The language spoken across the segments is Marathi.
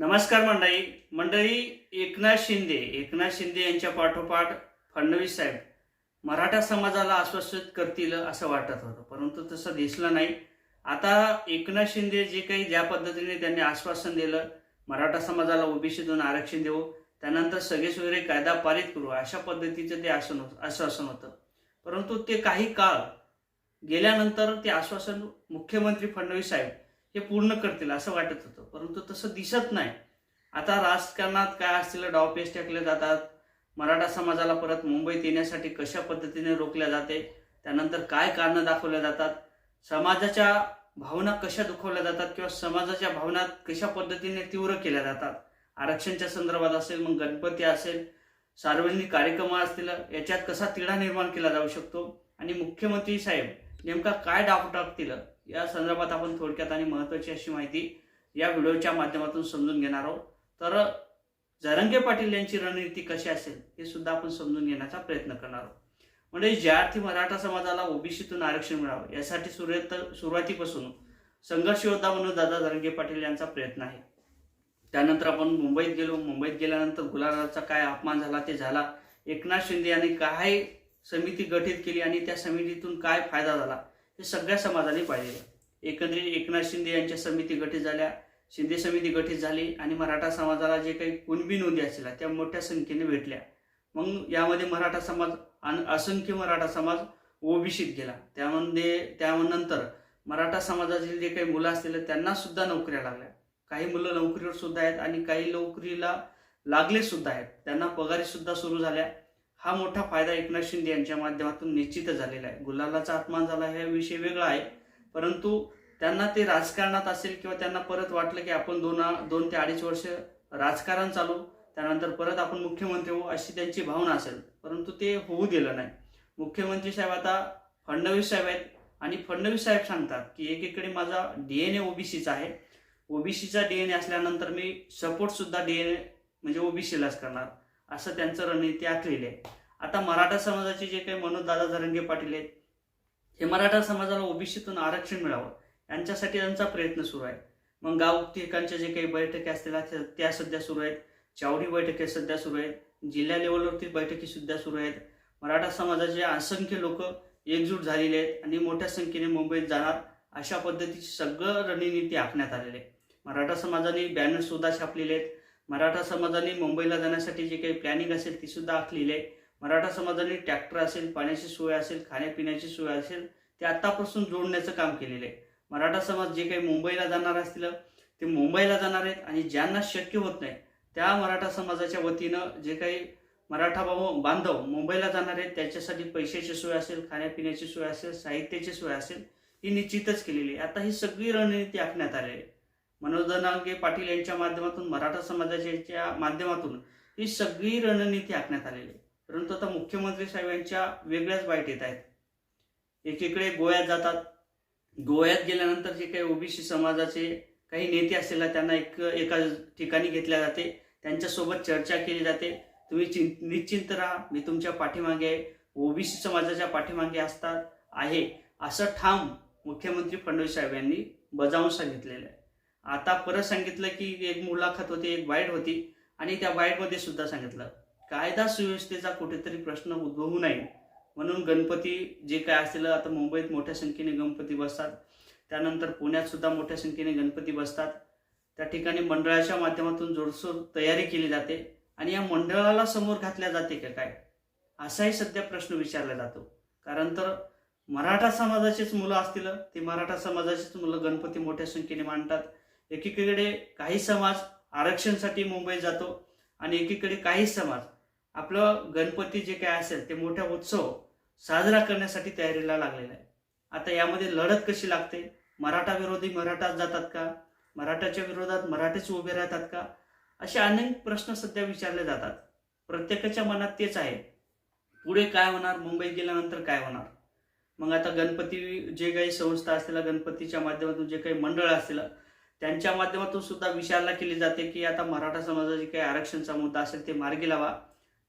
नमस्कार मंडळी. मंडळी एकनाथ शिंदे. एकनाथ शिंदे यांच्या पाठोपाठ फडणवीस साहेब मराठा समाजाला आश्वासित करतील असं वाटत होतं. परंतु तसं दिसलं नाही. आता एकनाथ शिंदे जे काही ज्या पद्धतीने त्यांनी आश्वासन दिलं मराठा समाजाला ओबीसीतून आरक्षण देऊ त्यानंतर सगळे वगैरे कायदा पारित करू अशा पद्धतीचं ते आसन आश्वासन होतं. परंतु ते काही काळ गेल्यानंतर ते आश्वासन मुख्यमंत्री फडणवीस साहेब हे पूर्ण करतील असं वाटत होतं. परंतु तसं दिसत नाही. आता राजकारणात काय असतील डावपेच टाकले जातात. मराठा समाजाला परत मुंबईत येण्यासाठी कशा पद्धतीने रोखल्या जाते त्यानंतर काय कारणं दाखवल्या जातात समाजाच्या भावना कशा दुखवल्या जातात किंवा समाजाच्या भावना कशा पद्धतीने तीव्र केल्या जातात? आरक्षणच्या संदर्भात असेल मग गणपती असेल सार्वजनिक कार्यक्रम असतील याच्यात कसा तिढा निर्माण केला जाऊ शकतो? आणि मुख्यमंत्री साहेब नेमका काय डाव टाकतील? या संदर्भात आपण थोडक्यात आणि महत्वाची अशी माहिती या व्हिडिओच्या माध्यमातून समजून घेणार आहोत. तर जरंगे पाटील यांची रणनीती कशी असेल हे सुद्धा आपण समजून घेण्याचा प्रयत्न करणार आहोत. म्हणजे ज्यार्थी मराठा समाजाला ओबीसीतून आरक्षण मिळावं यासाठी सुरुवात सुरुवातीपासून संघर्ष योद्धा म्हणून दादा जरंगे पाटील यांचा प्रयत्न आहे. त्यानंतर आपण मुंबईत गेलो मुंबईत गेल्यानंतर गुलाबाचा काय अपमान झाला ते झाला. एकनाथ शिंदे यांनी काय समिती गठीत केली आणि त्या समितीतून काय फायदा झाला हे सगळ्या समाजाने पाहिलेलं एकंदरीत एकनाथ शिंदे यांच्या समिती गठीत झाल्या. शिंदे समिती गठीत झाली आणि मराठा समाजाला जे काही कुणबी नोंदी असतील त्या मोठ्या संख्येने भेटल्या. मग यामध्ये मराठा समाज आणि असंख्य मराठा समाज ओबीसीत गेला. त्यामध्ये त्यानंतर मराठा समाजातील जे काही मुलं असतील त्यांना सुद्धा नोकऱ्या लागल्या. काही मुलं नोकरीवर सुद्धा आहेत आणि काही नोकरीला लागले सुद्धा आहेत. त्यांना पगारी सुद्धा सुरू झाल्या. हा मोठा फायदा एकनाथ शिंदे यांच्या माध्यमातून निश्चितच झालेला आहे. गुलालाचा अपमान झाला हा विषय वेगळा आहे. परंतु त्यांना ते राजकारणात असेल किंवा त्यांना परत वाटलं की आपण दोन दोन ते अडीच वर्ष राजकारण चालू त्यानंतर परत आपण मुख्यमंत्री होऊ अशी त्यांची भावना असेल. परंतु ते होऊ दिलं नाही. मुख्यमंत्री साहेब आता फडणवीस साहेब आहेत आणि फडणवीस साहेब सांगतात की एकीकडे माझा डीएनए ओबीसीचा आहे. ओबीसीचा डीएनए असल्यानंतर मी सपोर्ट सुद्धा डीएनए म्हणजे ओबीसीलाच करणार. असं त्यांचं रणनीती आखलेली आहे. आता मराठा समाजाचे जे काही मनोज दादा जरंगे पाटील आहेत हे मराठा समाजाला ओबीसीतून आरक्षण मिळावं यांच्यासाठी त्यांचा प्रयत्न सुरू आहे. मग गाव ठिकाणच्या जे काही बैठकी असतील त्या- त्या सध्या सुरू आहेत. चावडी बैठकी सध्या सुरू आहेत. जिल्हा लेवलवरती बैठकी सुद्धा सुरू आहेत. मराठा समाजाचे असंख्य लोक एकजूट झालेले आहेत आणि मोठ्या संख्येने मुंबईत जाणार अशा पद्धतीची सगळं रणनीती आखण्यात आलेली आहे. मराठा समाजाने बॅनर सुद्धा छापलेले आहेत. मराठा समाजाने मुंबईला जाण्यासाठी जे काही प्लॅनिंग असेल ती सुद्धा आखलेली आहे. मराठा समाजाने ट्रॅक्टर असेल पाण्याची सोय असेल खाण्यापिण्याची सोय असेल ते आतापासून जोडण्याचं काम केलेलं आहे. मराठा समाज जे काही मुंबईला जाणार असतील ते मुंबईला जाणार आहेत आणि ज्यांना शक्य होत नाही त्या मराठा समाजाच्या वतीनं जे काही मराठा भाऊ बांधव मुंबईला जाणार आहेत त्याच्यासाठी पैशाची सोय असेल खाण्यापिण्याची सोय असेल साहित्याची सोय असेल ही निश्चितच केलेली आहे. आता ही सगळी रणनीती आखण्यात आलेली आहे. मनोदनांगे पाटील यांच्या माध्यमातून मराठा समाजाच्या माध्यमातून ही सगळी रणनीती आखण्यात आलेली आहे. परंतु आता मुख्यमंत्री साहेब यांच्या वेगळ्याच बाईट येत आहेत. एकीकडे गोव्यात जातात. गोव्यात गेल्यानंतर जे काही ओबीसी समाजाचे काही नेते असतील त्यांना एक एका ठिकाणी घेतल्या जाते. त्यांच्यासोबत चर्चा केली जाते. तुम्ही चिं निश्चिंत राहा. मी तुमच्या पाठीमागे आहे. ओबीसी समाजाच्या पाठीमागे असतात आहे. असं ठाम मुख्यमंत्री फडणवीस साहेब यांनी बजावून सांगितलेलं आहे. आता परत सांगितलं की एक मुलाखत होती एक वाईट होती आणि त्या वाईटमध्ये सुद्धा सांगितलं. कायदा सुव्यवस्थेचा कुठेतरी प्रश्न उद्भवू नये. म्हणून गणपती जे काय असतील आता मुंबईत मोठ्या संख्येने गणपती बसतात. त्यानंतर पुण्यात सुद्धा मोठ्या संख्येने गणपती बसतात. त्या ठिकाणी मंडळाच्या माध्यमातून जोरसोर तयारी केली जाते. आणि या मंडळाला समोर घातल्या जाते का काय? असाही सध्या प्रश्न विचारला जातो. कारण तर मराठा समाजाचेच मुलं असतील ते मराठा समाजाचीच मुलं गणपती मोठ्या संख्येने मांडतात. एकीकडे काही समाज आरक्षणसाठी मुंबईत जातो आणि एकीकडे काही समाज आपलं गणपती जे काय असेल ते मोठा उत्सव साजरा करण्यासाठी तयारीला लागलेला आहे. आता यामध्ये लढत कशी लागते? मराठा विरोधी मराठाच जातात का? मराठाच्या विरोधात मराठीच उभे राहतात का? असे अनेक प्रश्न सध्या विचारले जातात. प्रत्येकाच्या मनात तेच आहे. पुढे काय होणार? मुंबईत गेल्यानंतर काय होणार? मग आता गणपती जे काही संस्था असतील गणपतीच्या माध्यमातून जे काही मंडळ असतील त्यांच्या माध्यमातून सुद्धा विचारला केली जाते की आता मराठा समाजाचे काही आरक्षणचा मुद्दा असेल ते मार्गी लावा.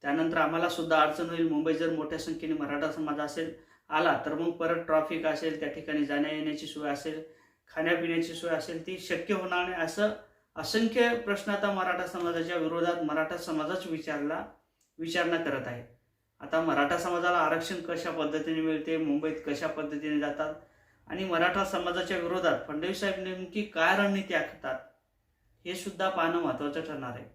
त्यानंतर आम्हाला सुद्धा अडचण होईल. मुंबई जर मोठ्या संख्येने मराठा समाज असेल आला तर मग परत ट्रॉफिक असेल त्या ठिकाणी जाण्या येण्याची सोय असेल खाण्यापिण्याची सोय असेल ती शक्य होणार नाही. असं असंख्य प्रश्न आता मराठा समाजाच्या विरोधात मराठा समाजाच विचारला विचारणा करत आहे. आता मराठा समाजाला आरक्षण कशा पद्धतीने मिळते मुंबईत कशा पद्धतीने जातात आणि मराठा समाजाच्या विरोधात फडणवीस साहेब नेमकी काय रणनीती आखतात हे सुद्धा पाहणं महत्त्वाचं ठरणार आहे.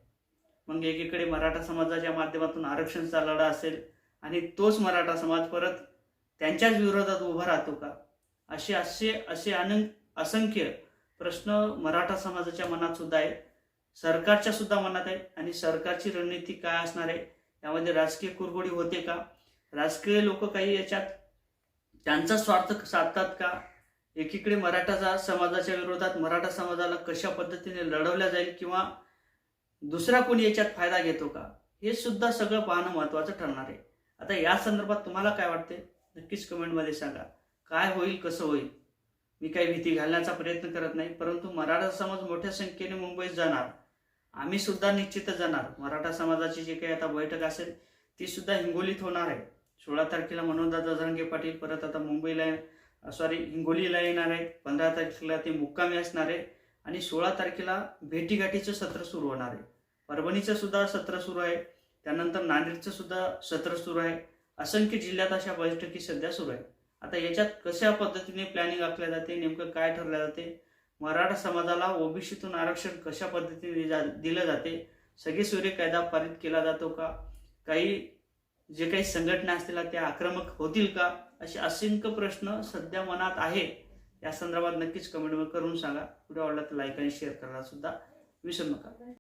मग एकीकडे मराठा समाजाच्या माध्यमातून आरक्षणचा लढा असेल आणि तोच मराठा समाज परत त्यांच्याच विरोधात उभा राहतो का? असे असे असे अनंत असंख्य प्रश्न मराठा समाजाच्या मनात सुद्धा आहे. सरकारच्या सुद्धा मनात आहे आणि सरकारची रणनीती काय असणार आहे? यामध्ये राजकीय कुरगोडी होते का? राजकीय लोक काही याच्यात त्यांचा स्वार्थ साधतात का? एकीकडे मराठा समाजाच्या विरोधात मराठा समाजाला कशा पद्धतीने लढवल्या जाईल किंवा दुसरा कोणी याच्यात फायदा घेतो का? हे सुद्धा सगळं पाहणं महत्वाचं ठरणार आहे. आता या संदर्भात तुम्हाला काय वाटते नक्कीच कमेंटमध्ये सांगा. काय होईल कसं होईल? मी काही भीती घालण्याचा प्रयत्न करत नाही परंतु मराठा समाज मोठ्या संख्येने मुंबईत जाणार. आम्ही सुद्धा निश्चितच जाणार. मराठा समाजाची जी काही आता बैठक असेल ती सुद्धा हिंगोलीत होणार आहे. सोळा तारखेला मनोजदादा जरांगे पाटील परत आता मुंबईला सॉरी हिंगोलीला येणार आहेत. पंधरा तारखेला ते मुक्कामी असणार आहे. आणि सोळा तारखेला भेटीगाठीचं सत्र सुरू होणार आहे. परभणीचं सुद्धा सत्र सुरू आहे. त्यानंतर नांदेडचं सुद्धा सत्र सुरू आहे. असंख्य जिल्ह्यात अशा बैठकी सध्या सुरू आहे. आता याच्यात कशा पद्धतीने प्लॅनिंग आखल्या जाते नेमकं काय ठरलं जाते मराठा समाजाला ओबीसीतून आरक्षण कशा पद्धतीने जा- दिलं जाते सगळे सूर्य कायदा पारित केला जातो का? काही जे काही संघटना असतील त्या आक्रमक होतील का? असे असंख्य प्रश्न सध्या मनात आहे या संदर्भात नक्कीच कमेंट करून सांगा. व्हिडिओ आवडला तर लाईक आणि शेअर करायला सुद्धा विसरू नका.